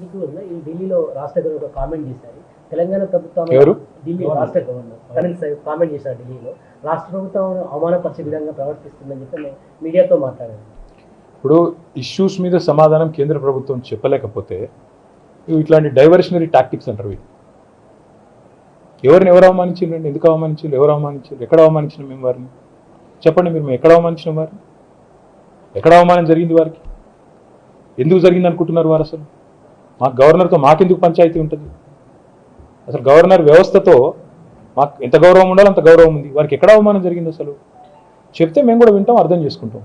మీకు ఈ ఢిల్లీలో రాష్ట్ర గవర్నర్ ఒక కామెంట్ చేశారు. తెలంగాణ ప్రభుత్వం? ఢిల్లీ రాష్ట్ర గవర్నర్ అనిల్ సాహెబ్ కామెంట్ చేశారు ఢిల్లీలో. రాష్ట్ర ప్రభుత్వం అవమానపరిచే విధంగా ప్రవర్తిస్తుందని చెప్పి మీడియాతో మాట్లాడారు ఇప్పుడు ఇష్యూస్ మీద సమాధానం కేంద్ర ప్రభుత్వం చెప్పలేకపోతే ఇట్లాంటి డైవర్షనరీ టాక్టిక్స్ అంటారు ఎవరిని ఎవరు అవమానించిండ్రండి ఎందుకు అవమానించారు ఎవరు అవమానించారు ఎక్కడ అవమానించిన మేము వారిని? చెప్పండి మీరు మేము ఎక్కడ అవమానించిన వారిని? ఎక్కడ అవమానం జరిగింది వారికి? ఎందుకు జరిగింది అనుకుంటున్నారు వారు అసలు? మా గవర్నర్తో మాకెందుకు పంచాయతీ ఉంటుంది? అసలు గవర్నర్ వ్యవస్థతో మాకు ఎంత గౌరవం ఉండాలో అంత గౌరవం ఉంది. వారికి ఎక్కడ అవమానం జరిగింది అసలు? చెప్తే మేము కూడా వింటాం అర్థం చేసుకుంటాం.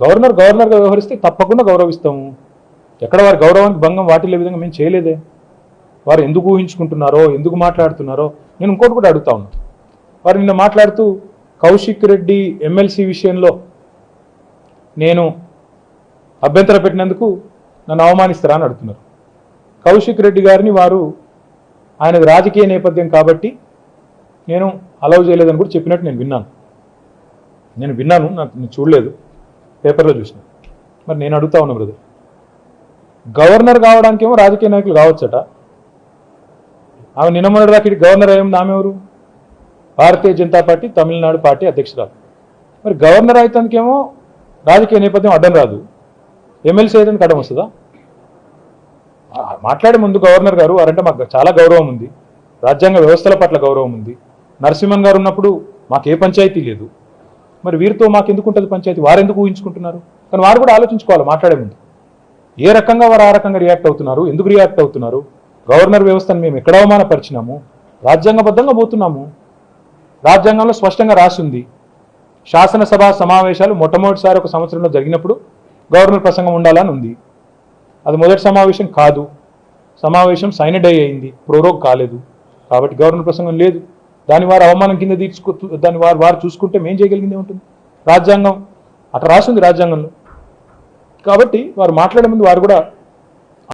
గవర్నర్ గవర్నర్గా వ్యవహరిస్తే తప్పకుండా గౌరవిస్తాము. ఎక్కడ వారి గౌరవానికి భంగం వాటిల్లే విధంగా మేము చేయలేదే? వారు ఎందుకు ఊహించుకుంటున్నారో ఎందుకు మాట్లాడుతున్నారో నేను ఇంకోటి కూడా అడుగుతా ఉన్నా. వారు నిన్న మాట్లాడుతూ కౌశిక్ రెడ్డి ఎమ్మెల్సీ విషయంలో నేను అభ్యంతర పెట్టినందుకు నన్ను అవమానిస్తారా అని అడుగుతున్నారు. కౌశిక్ రెడ్డి గారిని వారు ఆయనది రాజకీయ నేపథ్యం కాబట్టి నేను అలౌ చేయలేదని కూడా చెప్పినట్టు నేను విన్నాను. నేను విన్నాను నాకు నేను చూడలేదు. పేపర్లో చూసిన. మరి నేను అడుగుతా ఉన్నా బ్రదర్. గవర్నర్ కావడానికేమో రాజకీయ నాయకులు కావచ్చట. ఆమె నిన్న మొన్నటి దాకా గవర్నర్ ఏం నామెవరు భారతీయ జనతా పార్టీ తమిళనాడు పార్టీ అధ్యక్షురాలు. మరి గవర్నర్ అయితేనేమో రాజకీయ నేపథ్యం అడ్డం రాదు. ఎమ్మెల్సీ అయితే అడ్డం వస్తుందా? మాట్లాడే ముందు గవర్నర్ గారు వారంటే మాకు చాలా గౌరవం ఉంది. రాజ్యాంగ వ్యవస్థల పట్ల గౌరవం ఉంది. నరసింహన్ గారు ఉన్నప్పుడు మాకు ఏ పంచాయతీ లేదు. మరి వీరితో మాకు ఎందుకు ఉంటుంది పంచాయతీ? వారు ఎందుకు ఊహించుకుంటున్నారు? కానీ వారు కూడా ఆలోచించుకోవాలి మాట్లాడే ముందు. ఏ రకంగా వారు ఆ రకంగా రియాక్ట్ అవుతున్నారు? ఎందుకు రియాక్ట్ అవుతున్నారు? గవర్నర్ వ్యవస్థను మేము ఎక్కడ అవమానపరిచినాము? రాజ్యాంగబద్ధంగా పోతున్నాము. రాజ్యాంగంలో స్పష్టంగా రాసి ఉంది శాసనసభ సమావేశాలు మొట్టమొదటిసారి ఒక సంవత్సరంలో జరిగినప్పుడు గవర్నర్ ప్రసంగం ఉండాలని ఉంది. అది మొదటి సమావేశం కాదు. సమావేశం సైనడై అయింది ప్రోరోగ్ కాలేదు. కాబట్టి గవర్నర్ ప్రసంగం లేదు. దాని వారు అవమానం కింద తీర్చుకో దాని వారు వారు చూసుకుంటే మేం చేయగలిగింది ఉంటుంది రాజ్యాంగం. అట్లా రాసింది రాజ్యాంగంలో. కాబట్టి వారు మాట్లాడే ముందు వారు కూడా